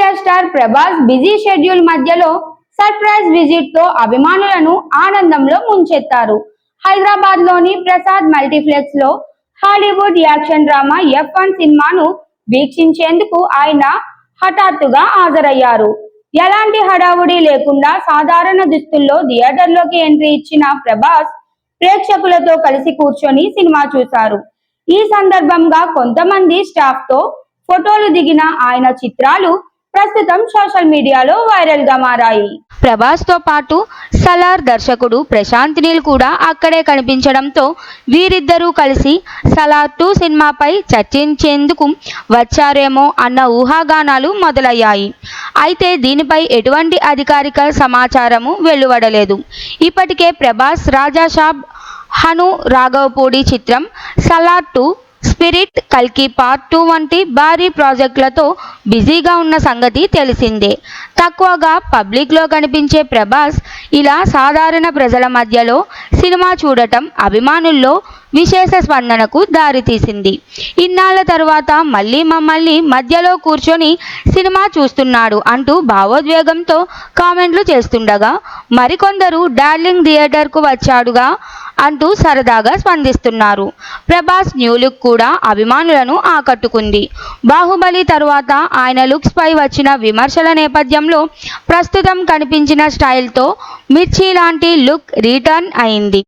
India star Prabhas busy schedule మధ్యలో surprise విజిట్తో అభిమానులను ఆనందంలో ముంచెత్తారు. హైదరాబాద్లోని Prasad మల్టీప్లెక్స్లో Hollywood action drama F one సినిమాను వీక్షించేందుకు ఆయన హఠాత్తుగా హాజరయ్యారు. ఎలాంటి హడావుడి లేకుండా సాధారణ దుస్తుల్లో థియేటర్లోకి ఎంట్రీ ఇచ్చిన ప్రభాస్ ప్రేక్షకులతో కలిసి కూర్చొని సినిమా చూశారు. ఈ సందర్భంగా కొంతమంది స్టాఫ్తో ఫోటోలు దిగిన ఆయన చిత్రాలు ప్రస్తుతం సోషల్ మీడియాలో వైరల్గా మారాయి. ప్రభాస్తో పాటు సలార్ దర్శకుడు ప్రశాంత్ నీల్ కూడా అక్కడే కనిపించడంతో వీరిద్దరూ కలిసి సలార్ టూ సినిమాపై చర్చించేందుకు వచ్చారేమో అన్న ఊహాగానాలు మొదలయ్యాయి. అయితే దీనిపై ఎటువంటి అధికారిక సమాచారము వెలువడలేదు. ఇప్పటికే ప్రభాస్ రాజాషాబ్ హను రాఘవపూడి చిత్రం సలార్ టూ స్పిరిట్ కల్కి పార్ట్ టూ వంటి భారీ ప్రాజెక్టులతో బిజీగా ఉన్న సంగతి తెలిసిందే. తక్కువగా పబ్లిక్లో కనిపించే ప్రభాస్ ఇలా సాధారణ ప్రజల మధ్యలో సినిమా చూడటం అభిమానుల్లో విశేష స్పందనకు దారితీసింది ఇన్నాళ్ళ తర్వాత మళ్ళీ మమ్మల్ని మధ్యలో కూర్చొని సినిమా చూస్తున్నాడు అంటూ భావోద్వేగంతో కామెంట్లు చేస్తుండగా మరికొందరు డార్లింగ్ థియేటర్కు వచ్చాడుగా అంటూ సరదాగా స్పందిస్తున్నారు. ప్రభాస్ న్యూ లుక్ కూడా అభిమానులను ఆకట్టుకుంది. బాహుబలి తరువాత ఆయన లుక్స్ పై వచ్చిన విమర్శల నేపథ్యంలో ప్రస్తుతం కనిపించిన స్టైల్తో మిర్చి లాంటి లుక్ రిటర్న్ అయింది.